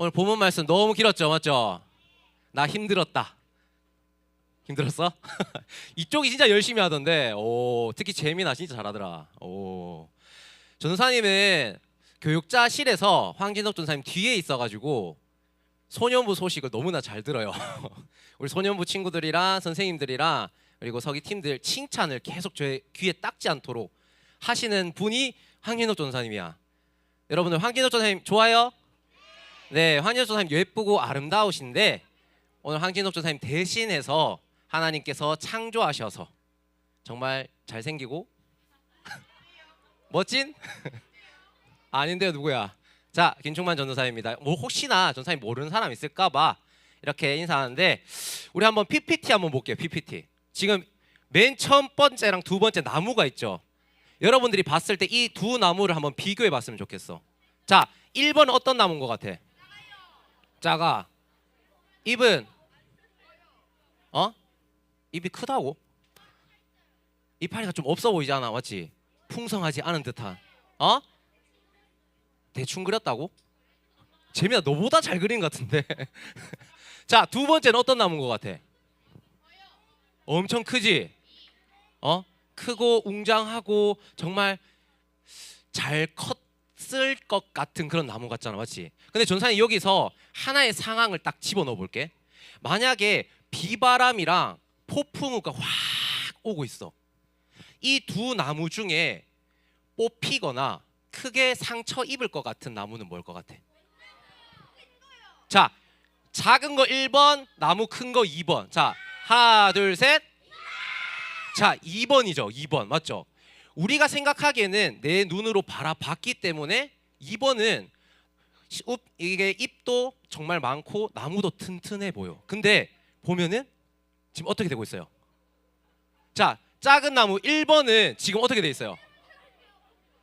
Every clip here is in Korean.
오늘 본문 말씀 너무 길었죠, 맞죠? 나 힘들었다. 힘들었어? 이쪽이 진짜 열심히 하던데, 오, 특히 재민아 진짜 잘하더라. 오, 전사님은 교육자실에서 황진석 전사님 뒤에 있어가지고 소년부 소식을 너무나 잘 들어요. 우리 소년부 친구들이랑 선생님들이랑 그리고 서기 팀들 칭찬을 계속 제 귀에 닦지 않도록 하시는 분이 황진석 전사님이야. 여러분들 황진석 전사님 좋아요? 네, 황진석 전사님 예쁘고 아름다우신데 오늘 황진석 전사님 대신해서 하나님께서 창조하셔서 정말 잘생기고 멋진 아닌데요 누구야? 자 김충만 전도사입니다. 뭐 혹시나 전사님 모르는 사람 있을까봐 이렇게 인사하는데 우리 한번 PPT 한번 볼게요. PPT 지금 맨첫 번째랑 두 번째 나무가 있죠. 여러분들이 봤을 때 이 두 나무를 한번 비교해 봤으면 좋겠어. 자 1번은 어떤 나무인 것 같아? 작아. 잎은 어? 잎이 크다고? 이파리가 좀 없어 보이잖아, 맞지? 풍성하지 않은 듯한. 어? 대충 그렸다고? 재미야 너보다 잘 그린 것 같은데. 자, 두 번째는 어떤 나무인 것 같아? 엄청 크지? 어? 크고 웅장하고 정말 잘 컸 을것 같은 그런 나무 같잖아, 맞지? 근데 전사님 여기서 하나의 상황을 딱 집어넣어 볼게. 만약에 비바람이랑 폭풍우가 확 오고 있어. 이 두 나무 중에 뽑히거나 크게 상처 입을 것 같은 나무는 뭘 것 같아? 자, 작은 거 1번, 나무 큰 거 2번. 자, 하나, 둘, 셋. 자, 2번이죠. 2번. 맞죠? 우리가 생각하기에는 내 눈으로 바라봤기 때문에 2번은 이게 잎도 정말 많고 나무도 튼튼해 보여. 근데 보면은 지금 어떻게 되고 있어요? 자, 작은 나무 1번은 지금 어떻게 돼 있어요?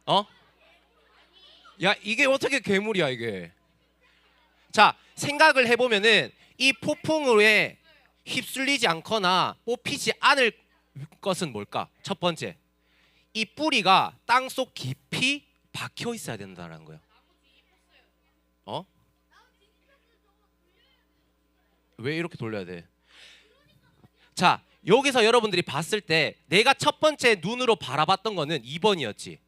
어? 야, 이게 어떻게 괴물이야, 이게? 자, 생각을 해 보면은 이 폭풍우에 휩쓸리지 않거나 뽑히지 않을 것은 뭘까? 첫 번째. 이 뿌리가 땅속 깊이 박혀 있어야 된다는 거예요. 어? 왜 이렇게 돌려야 돼? 자, 여기서 여러분들이 봤을 때 내가 첫 번째 눈으로 바라봤던 거는 2번이었지.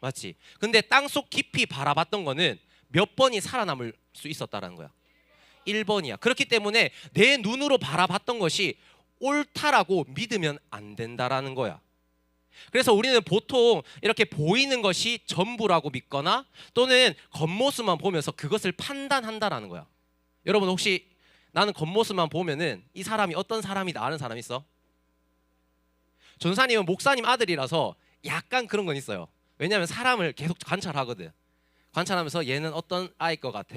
맞지? 근데 땅속 깊이 바라봤던 거는 몇 번이 살아남을 수 있었다라는 거야. 1번이야. 그렇기 때문에 내 눈으로 바라봤던 것이 옳다라고 믿으면 안 된다라는 거야. 그래서 우리는 보통 이렇게 보이는 것이 전부라고 믿거나 또는 겉모습만 보면서 그것을 판단한다라는 거야. 여러분 혹시 나는 겉모습만 보면은 이 사람이 어떤 사람이다 아는 사람 있어? 전사님은 목사님 아들이라서 약간 그런 건 있어요. 왜냐하면 사람을 계속 관찰하거든. 관찰하면서 얘는 어떤 아이일 것 같아.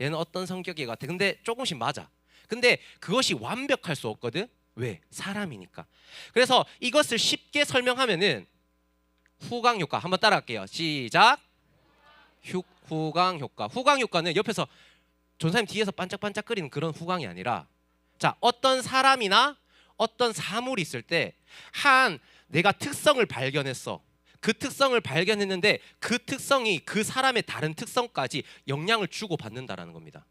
얘는 어떤 성격일 것 같아. 근데 조금씩 맞아. 근데 그것이 완벽할 수 없거든. 왜? 사람이니까. 그래서 이것을 쉽게 설명하면은 후광 효과 한번 따라할게요. 시작. 휴, 후광 효과. 후광 효과는 옆에서 전사님 뒤에서 반짝반짝거리는 그런 후광이 아니라 자 어떤 사람이나 어떤 사물이 있을 때 한 내가 특성을 발견했어. 그 특성을 발견했는데 그 특성이 그 사람의 다른 특성까지 영향을 주고 받는다라는 겁니다.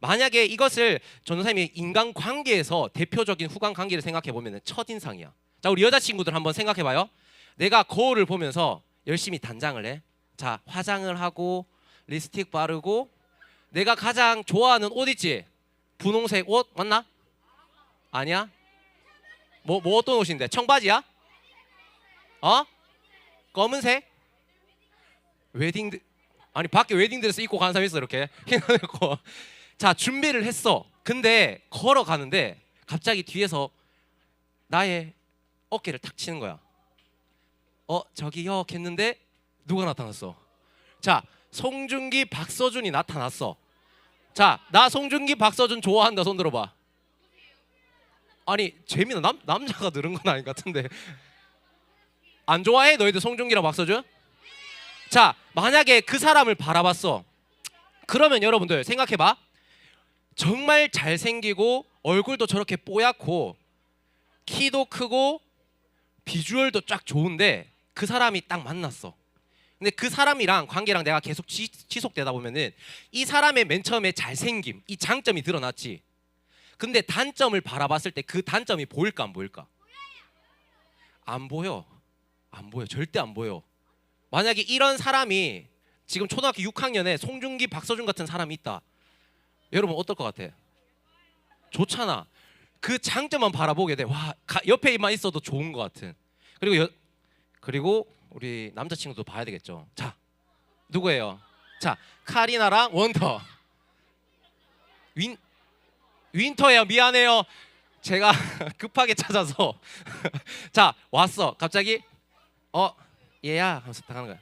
만약에 이것을 전도사님이 인간 관계에서 대표적인 후광 관계를 생각해 보면 첫 인상이야. 자 우리 여자 친구들 한번 생각해 봐요. 내가 거울을 보면서 열심히 단장을 해. 자 화장을 하고 립스틱 바르고 내가 가장 좋아하는 옷 있지? 분홍색 옷 맞나? 아니야? 뭐, 뭐 어떤 옷인데? 청바지야? 어? 검은색? 웨딩 드... 아니 밖에 웨딩 드레스 입고 가는 사람 있어 이렇게 흰 옷 자 준비를 했어. 근데 걸어가는데 갑자기 뒤에서 나의 어깨를 탁 치는 거야. 어 저기요 했는데 누가 나타났어? 자 송중기 박서준이 나타났어. 자나 송중기 박서준 좋아한다. 손 들어봐. 아니 재미나 남 남자가 늘은 건 아닌 것 같은데. 안 좋아해? 너희들 송중기랑 박서준? 자 만약에 그 사람을 바라봤어. 그러면 여러분들 생각해봐 정말 잘생기고 얼굴도 저렇게 뽀얗고 키도 크고 비주얼도 쫙 좋은데 그 사람이 딱 만났어 근데 그 사람이랑 관계랑 내가 계속 지, 지속되다 보면은 이 사람의 맨 처음에 잘생김, 이 장점이 드러났지. 근데 단점을 바라봤을 때 그 단점이 보일까 안 보일까? 안 보여. 안 보여. 절대 안 보여. 만약에 이런 사람이 지금 초등학교 6학년에 송중기, 박서준 같은 사람이 있다. 여러분 어떨 것 같아? 좋잖아. 그 장점만 바라보게 돼. 와, 가- 옆에만 있어도 좋은 것 같은. 그리고 여, 그리고 우리 남자친구도 봐야 되겠죠. 자, 누구예요? 자, 카리나랑 원터. 윈 윈터예요. 미안해요. 제가 급하게 찾아서 자 왔어. 갑자기 어 얘야 하면서 딱 하는 거야.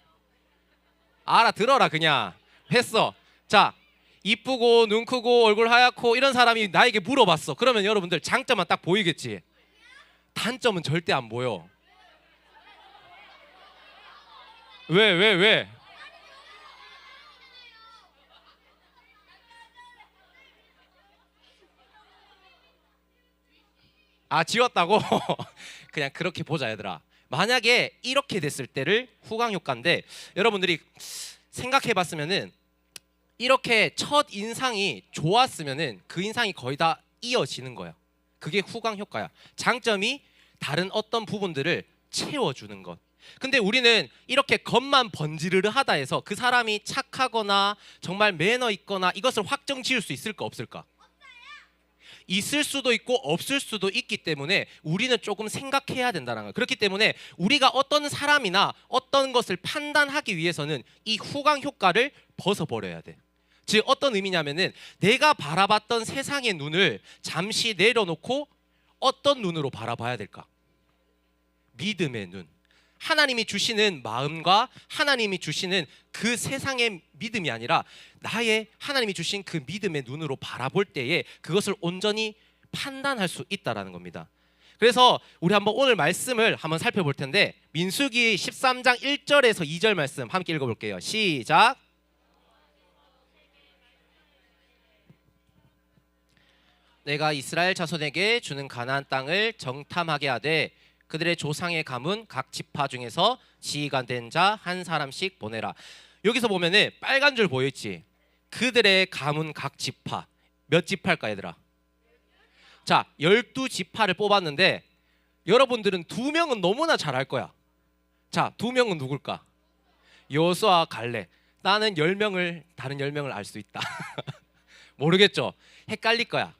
알아 들어라 그냥 했어. 자 이쁘고 눈 크고 얼굴 하얗고 이런 사람이 나에게 물어봤어. 그러면 여러분들 장점만 딱 보이겠지. 단점은 절대 안 보여. 왜 왜 왜? 아 지웠다고? 그냥 그렇게 보자 얘들아. 만약에 이렇게 됐을 때를 후광 효과인데 여러분들이 생각해 봤으면은 이렇게 첫 인상이 좋았으면은 그 인상이 거의 다 이어지는 거야. 그게 후광 효과야. 장점이 다른 어떤 부분들을 채워주는 것. 근데 우리는 이렇게 겉만 번지르르 하다 해서 그 사람이 착하거나 정말 매너 있거나 이것을 확정 지을 수 있을까 없을까? 있을 수도 있고 없을 수도 있기 때문에 우리는 조금 생각해야 된다는 거예요. 그렇기 때문에 우리가 어떤 사람이나 어떤 것을 판단하기 위해서는 이 후광 효과를 벗어버려야 돼. 즉 어떤 의미냐면은 내가 바라봤던 세상의 눈을 잠시 내려놓고 어떤 눈으로 바라봐야 될까? 믿음의 눈. 하나님이 주시는 마음과 하나님이 주시는 그 세상의 믿음이 아니라 나의 하나님이 주신 그 믿음의 눈으로 바라볼 때에 그것을 온전히 판단할 수 있다라는 겁니다. 그래서 우리 한번 오늘 말씀을 한번 살펴볼 텐데 민수기 13장 1절에서 2절 말씀 함께 읽어 볼게요. 시작. 내가 이스라엘 자손에게 주는 가나안 땅을 정탐하게 하되 그들의 조상의 가문 각 지파 중에서 지휘관 된 자 한 사람씩 보내라. 여기서 보면은 빨간 줄 보여 있지. 그들의 가문 각 지파 몇 지파일까 얘들아? 자, 열두 지파를 뽑았는데 여러분들은 두 명은 너무나 잘알 거야. 자, 두 명은 누굴까? 여수와 갈래. 나는 열 명을 다른 열 명을 알 수 있다. 모르겠죠? 헷갈릴 거야.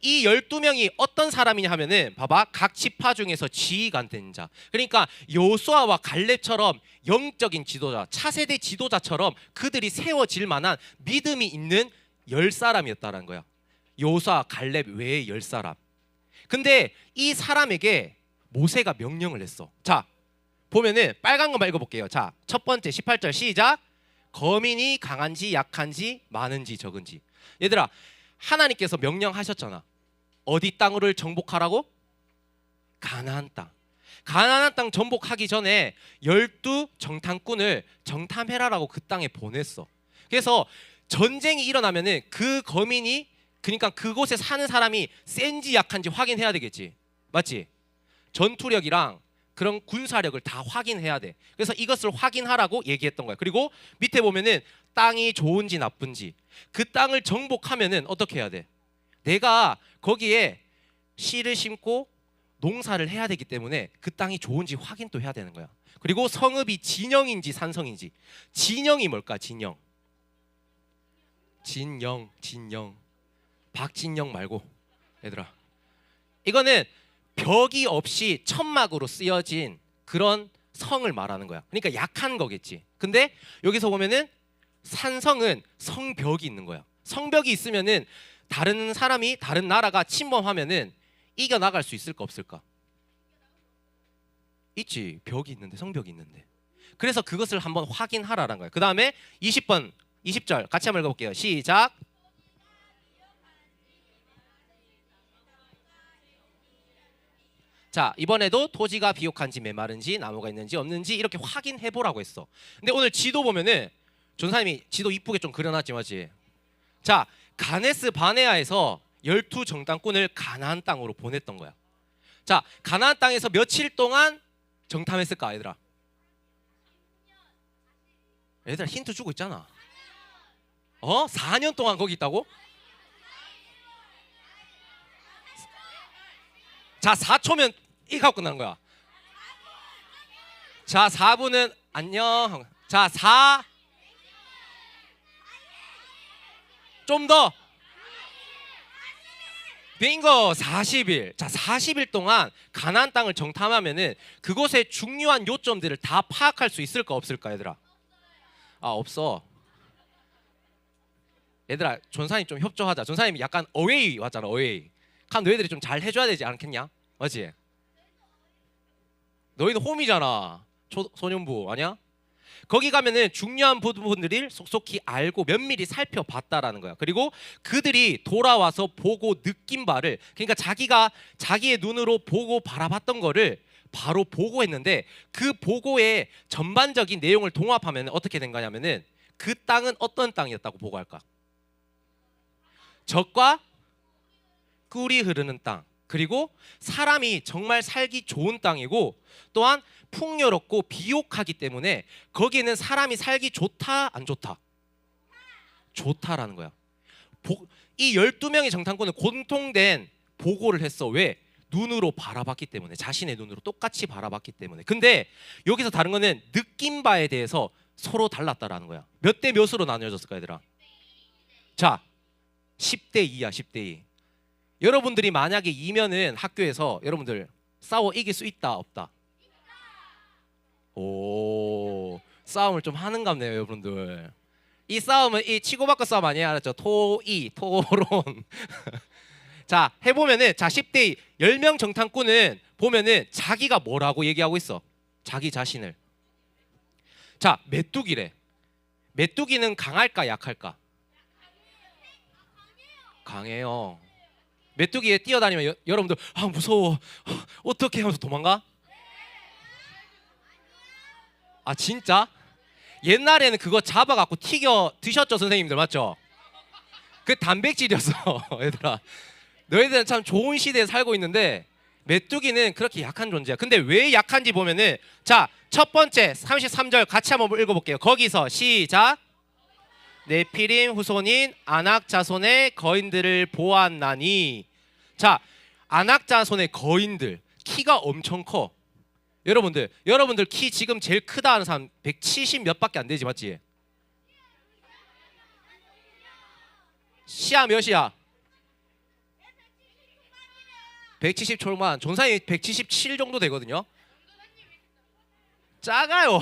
이 12명이 어떤 사람이냐 하면은 봐봐 각 지파 중에서 지휘관 된 자. 그러니까 요수아와 갈렙처럼 영적인 지도자, 차세대 지도자처럼 그들이 세워질 만한 믿음이 있는 열 사람이었다는 거야. 요수아, 갈렙 외에 열 사람. 근데 이 사람에게 모세가 명령을 했어. 자, 보면은 빨간 거만 읽어볼게요. 자, 첫 번째 18절 시작. 거민이 강한지 약한지 많은지 적은지. 얘들아, 하나님께서 명령하셨잖아. 어디 땅을 정복하라고? 가나안 땅. 가나안 땅 정복하기 전에 열두 정탐꾼을 정탐해라라고 그 땅에 보냈어. 그래서 전쟁이 일어나면은 그 거민이 그러니까 그곳에 사는 사람이 센지 약한지 확인해야 되겠지. 맞지? 전투력이랑 그런 군사력을 다 확인해야 돼. 그래서 이것을 확인하라고 얘기했던 거야. 그리고 밑에 보면은 땅이 좋은지 나쁜지 그 땅을 정복하면은 어떻게 해야 돼? 내가 거기에 씨를 심고 농사를 해야 되기 때문에 그 땅이 좋은지 확인도 해야 되는 거야. 그리고 성읍이 진영인지 산성인지 진영이 뭘까? 진영. 진영, 진영. 박진영 말고 얘들아. 이거는 벽이 없이 천막으로 쓰여진 그런 성을 말하는 거야. 그러니까 약한 거겠지. 근데 여기서 보면은 산성은 성벽이 있는 거야. 성벽이 있으면은 다른 사람이 다른 나라가 침범하면은 이겨 나갈 수 있을까 없을까? 있지. 벽이 있는데 성벽이 있는데. 그래서 그것을 한번 확인하라는 거야. 그다음에 20번 20절 같이 한번 읽어 볼게요. 시작. 자 이번에도 토지가 비옥한지 메마른지 나무가 있는지 없는지 이렇게 확인해 보라고 했어. 근데 오늘 지도 보면은 전사님이 지도 이쁘게 좀 그려놨지 맞지? 자 가네스 바네아에서 열두 정탐꾼을 가나안 땅으로 보냈던 거야. 자 가나안 땅에서 며칠 동안 정탐했을까 얘들아? 얘들아 힌트 주고 있잖아. 어? 4년 동안 거기 있다고? 자, 4초면 이 갖고 끝나는 거야. 자, 4분은 안녕. 자, 4 좀 더. 빙고 40일. 자, 40일 동안 가나안 땅을 정탐하면은 그곳의 중요한 요점들을 다 파악할 수 있을까 없을까, 얘들아? 아, 없어. 얘들아, 전사님 좀 협조하자. 전사님 약간 어웨이 왔잖아, 어웨이. 그럼 너희들이 좀 잘 해줘야 되지 않겠냐? 맞지? 너희는 홈이잖아. 초, 소년부 아니야? 거기 가면은 중요한 부분들을 속속히 알고 면밀히 살펴봤다라는 거야. 그리고 그들이 돌아와서 보고 느낀 바를 그러니까 자기가 자기의 눈으로 보고 바라봤던 거를 바로 보고했는데 그 보고의 전반적인 내용을 동합하면 어떻게 된 거냐면은 그 땅은 어떤 땅이었다고 보고할까? 적과 꿀이 흐르는 땅 그리고 사람이 정말 살기 좋은 땅이고 또한 풍요롭고 비옥하기 때문에 거기는 사람이 살기 좋다 안 좋다? 좋다라는 거야. 보- 이 12명의 정탐꾼은 공통된 보고를 했어. 왜? 눈으로 바라봤기 때문에 자신의 눈으로 똑같이 바라봤기 때문에. 근데 여기서 다른 거는 느낀 바에 대해서 서로 달랐다라는 거야. 몇 대 몇으로 나뉘어졌을까 얘들아? 자 10대 2야 10대 2 여러분들이 만약에 이면은 학교에서 여러분들 싸워 이길 수 있다 없다. 오 싸움을 좀 하는갑네요 여러분들. 이 싸움은 이 치고받고 싸움 아니에요 알았죠? 토이 토론. 자 해보면은 자 10대 2 10명 정탐꾼은 보면은 자기가 뭐라고 얘기하고 있어. 자기 자신을. 자 메뚜기래. 메뚜기는 강할까 약할까? 강해요. 메뚜기에 뛰어다니면 여, 여러분들 아 무서워 아, 어떻게 하면서 도망가? 아 진짜? 옛날에는 그거 잡아갖고 튀겨 드셨죠 선생님들 맞죠? 그 단백질이었어 얘들아 너희들은 참 좋은 시대에 살고 있는데 메뚜기는 그렇게 약한 존재야 근데 왜 약한지 보면은 자 첫 번째 33절 같이 한번 읽어볼게요 거기서 시작 네피림 후손인 아낙 자손의 거인들을 보았나니 자 아낙 자손의 거인들 키가 엄청 커 여러분들 여러분들 키 지금 제일 크다 하는 사람 170 몇밖에 안 되지 맞지? 시야 몇이야? 170 초반 전사님 177 정도 되거든요 작아요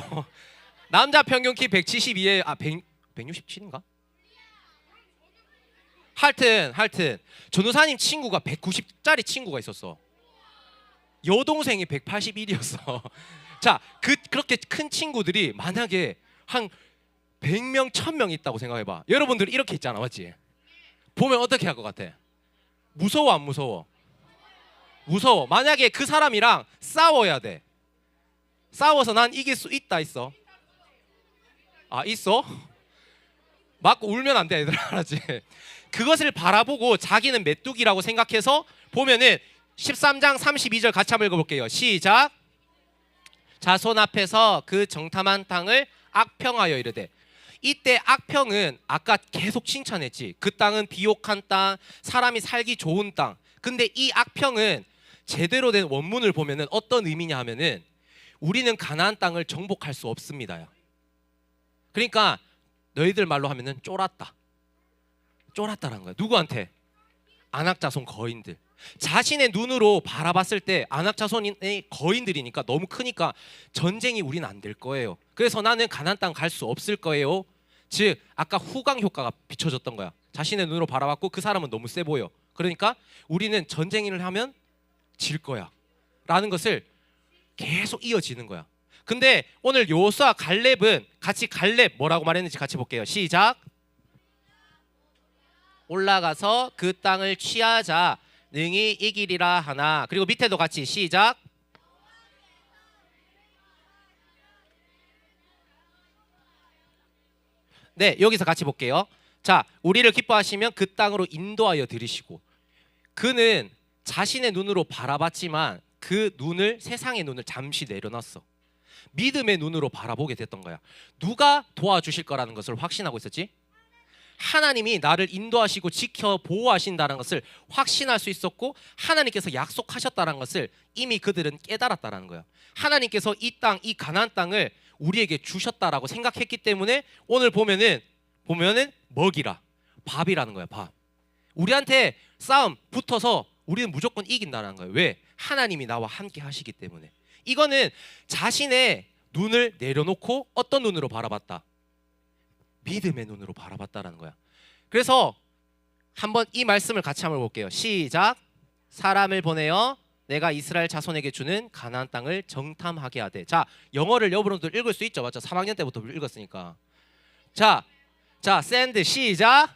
남자 평균 키 172에 아 100, 167인가? 하여튼 하여튼 전우사님 친구가 190짜리 친구가 있었어. 여동생이 181이었어. 자, 그 그렇게 큰 친구들이 만약에 한 100명, 1000명 있다고 생각해 봐. 여러분들 이렇게 있잖아. 맞지? 보면 어떻게 할 것 같아? 무서워 안 무서워? 무서워. 만약에 그 사람이랑 싸워야 돼. 싸워서 난 이길 수 있다 있어. 아, 있어? 맞고 울면 안 돼, 얘들아. 알았지? 그것을 바라보고 자기는 메뚜기라고 생각해서 보면은 13장 32절 같이 한번 읽어볼게요. 시작. 자손 앞에서 그 정탐한 땅을 악평하여 이르되 이때 악평은 아까 계속 칭찬했지. 그 땅은 비옥한 땅, 사람이 살기 좋은 땅. 근데 이 악평은 제대로 된 원문을 보면은 어떤 의미냐 하면은 우리는 가나안 땅을 정복할 수 없습니다요. 그러니까 너희들 말로 하면은 쫄았다. 쫄았다라는 거야. 누구한테? 안악자손 거인들. 자신의 눈으로 바라봤을 때 안악자손의 거인들이니까 너무 크니까 전쟁이 우리는 안될 거예요. 그래서 나는 가나안 땅갈 수 없을 거예요. 즉 아까 후광 효과가 비춰졌던 거야. 자신의 눈으로 바라봤고 그 사람은 너무 세 보여. 그러니까 우리는 전쟁을 하면 질 거야. 라는 것을 계속 이어지는 거야. 근데 오늘 요수와 갈렙은 같이 갈렙 뭐라고 말했는지 같이 볼게요. 시작. 올라가서 그 땅을 취하자 능히 이기리라 하나. 그리고 밑에도 같이 시작. 네, 여기서 같이 볼게요. 자, 우리를 기뻐하시면 그 땅으로 인도하여 들이시고 그는 자신의 눈으로 바라봤지만 그 눈을 세상의 눈을 잠시 내려놨어. 믿음의 눈으로 바라보게 됐던 거야. 누가 도와주실 거라는 것을 확신하고 있었지? 하나님이 나를 인도하시고 지켜 보호하신다는 것을 확신할 수 있었고 하나님께서 약속하셨다는 것을 이미 그들은 깨달았다라는 거예요. 하나님께서 이 땅, 이 가나안 땅을 우리에게 주셨다라고 생각했기 때문에 오늘 보면은 보면은 먹이라 밥이라는 거야, 밥. 우리한테 싸움 붙어서 우리는 무조건 이긴다는 거예요. 왜? 하나님이 나와 함께 하시기 때문에. 이거는 자신의 눈을 내려놓고 어떤 눈으로 바라봤다. 믿음의 눈으로 바라봤다라는 거야. 그래서 한번 이 말씀을 같이 한번 볼게요. 시작. 사람을 보내어 내가 이스라엘 자손에게 주는 가나안 땅을 정탐하게 하되. 자, 영어를 여러분들 읽을 수 있죠. 맞죠? 3학년 때부터 읽었으니까. 자, 자, 샌드 시작.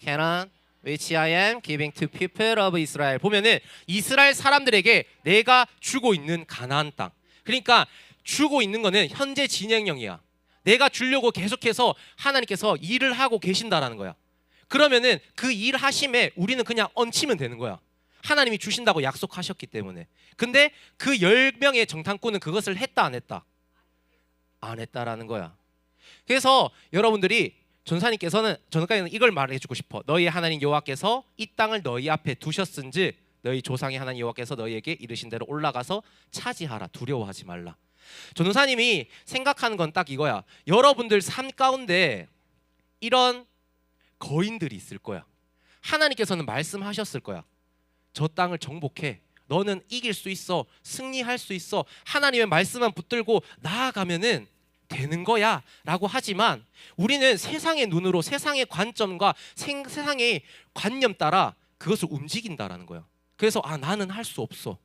Canaan which I am giving to people of Israel. 보면은 이스라엘 사람들에게 내가 주고 있는 가나안 땅. 그러니까 주고 있는 거는 현재 진행형이야. 내가 주려고 계속해서 하나님께서 일을 하고 계신다라는 거야. 그러면은 그 일 하심에 우리는 그냥 얹히면 되는 거야. 하나님이 주신다고 약속하셨기 때문에. 근데 그 열 명의 정탐꾼은 그것을 했다 안 했다? 안 했다라는 거야. 그래서 여러분들이 전사님께서는 전까지는 이걸 말해 주고 싶어. 너희 하나님 여호와께서 이 땅을 너희 앞에 두셨은즉 너희 조상의 하나님 여호와께서 너희에게 이르신 대로 올라가서 차지하라. 두려워하지 말라. 전도사님이 생각하는 건 딱 이거야. 여러분들 삶 가운데 이런 거인들이 있을 거야. 하나님께서는 말씀하셨을 거야. 저 땅을 정복해. 너는 이길 수 있어. 승리할 수 있어. 하나님의 말씀만 붙들고 나아가면은 되는 거야 라고 하지만 우리는 세상의 눈으로 세상의 관점과 생, 세상의 관념 따라 그것을 움직인다라는 거야. 그래서 아 나는 할 수 없어.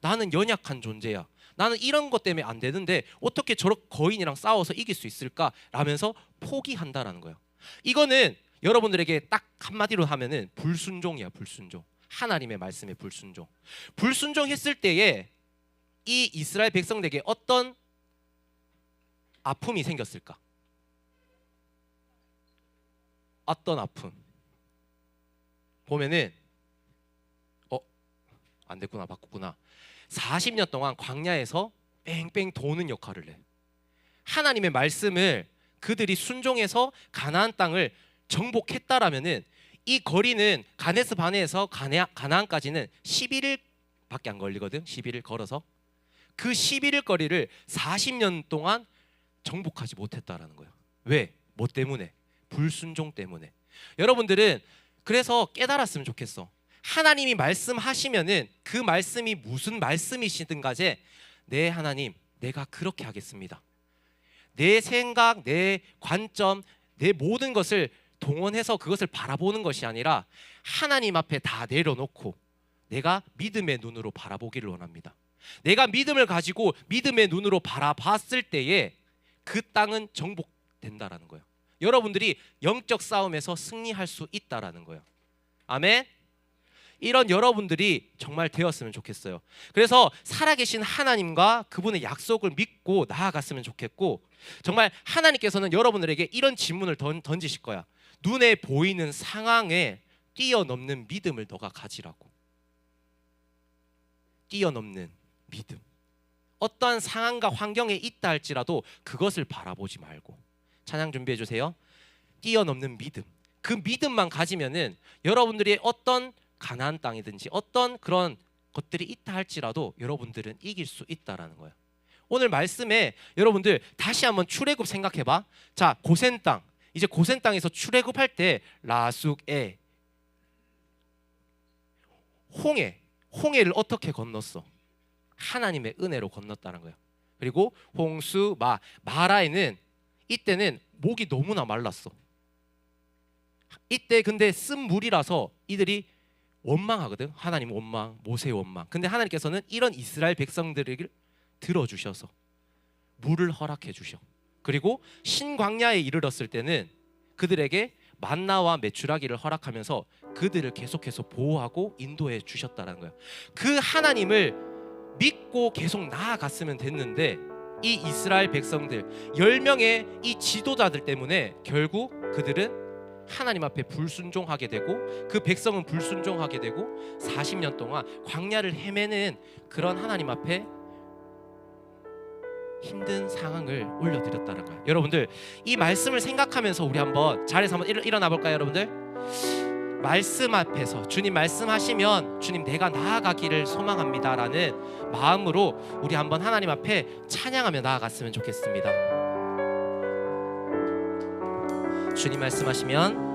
나는 연약한 존재야. 나는 이런 것 때문에 안 되는데 어떻게 저런 거인이랑 싸워서 이길 수 있을까? 라면서 포기한다라는 거예요. 이거는 여러분들에게 딱 한마디로 하면은 불순종이야, 불순종. 하나님의 말씀에 불순종. 불순종했을 때에 이 이스라엘 백성들에게 어떤 아픔이 생겼을까? 어떤 아픔? 보면은 어, 안 됐구나. 바꿨구나. 40년 동안 광야에서 뺑뺑 도는 역할을 해. 하나님의 말씀을 그들이 순종해서 가나안 땅을 정복했다라면은 이 거리는 가네스 바네에서 가네, 가나안까지는 11일밖에 안 걸리거든. 11일 걸어서 그 11일 거리를 40년 동안 정복하지 못했다라는 거예요. 왜? 뭐 때문에? 불순종 때문에. 여러분들은 그래서 깨달았으면 좋겠어. 하나님이 말씀하시면은 그 말씀이 무슨 말씀이시든 가제 내 하나님 내가 그렇게 하겠습니다. 내 생각, 내 관점, 내 모든 것을 동원해서 그것을 바라보는 것이 아니라 하나님 앞에 다 내려놓고 내가 믿음의 눈으로 바라보기를 원합니다. 내가 믿음을 가지고 믿음의 눈으로 바라봤을 때에 그 땅은 정복된다라는 거예요. 여러분들이 영적 싸움에서 승리할 수 있다라는 거예요. 아멘. 이런 여러분들이 정말 되었으면 좋겠어요. 그래서 살아계신 하나님과 그분의 약속을 믿고 나아갔으면 좋겠고 정말 하나님께서는 여러분들에게 이런 질문을 던, 던지실 거야. 눈에 보이는 상황에 뛰어넘는 믿음을 너가 가지라고. 뛰어넘는 믿음. 어떠한 상황과 환경에 있다 할지라도 그것을 바라보지 말고 찬양 준비해 주세요. 뛰어넘는 믿음. 그 믿음만 가지면은 여러분들이 어떤 가나안 땅이든지 어떤 그런 것들이 있다 할지라도 여러분들은 이길 수 있다라는 거예요. 오늘 말씀에 여러분들 다시 한번 출애굽 생각해 봐. 자, 고센 땅. 이제 고센 땅에서 출애굽할 때 라숙에 홍해 홍해를 어떻게 건넜어? 하나님의 은혜로 건넜다는 거예요. 그리고 홍수 마 마라에는 이때는 목이 너무나 말랐어. 이때 근데 쓴 물이라서 이들이 원망하거든. 하나님 원망, 모세 원망. 근데 하나님께서는 이런 이스라엘 백성들을 들어주셔서 물을 허락해 주셔. 그리고 신광야에 이르렀을 때는 그들에게 만나와 메추라기를 허락하면서 그들을 계속해서 보호하고 인도해 주셨다는 거예요. 그 하나님을 믿고 계속 나아갔으면 됐는데 이 이스라엘 백성들 10명의 이 지도자들 때문에 결국 그들은 하나님 앞에 불순종하게 되고 그 백성은 불순종하게 되고 40년 동안 광야를 헤매는 그런 하나님 앞에 힘든 상황을 올려드렸다는 거예요. 여러분들 이 말씀을 생각하면서 우리 한번 자리에서 한번 일, 일어나 볼까요, 여러분들? 말씀 앞에서 주님 말씀하시면 주님 내가 나아가기를 소망합니다라는 마음으로 우리 한번 하나님 앞에 찬양하며 나아갔으면 좋겠습니다. 주님 말씀하시면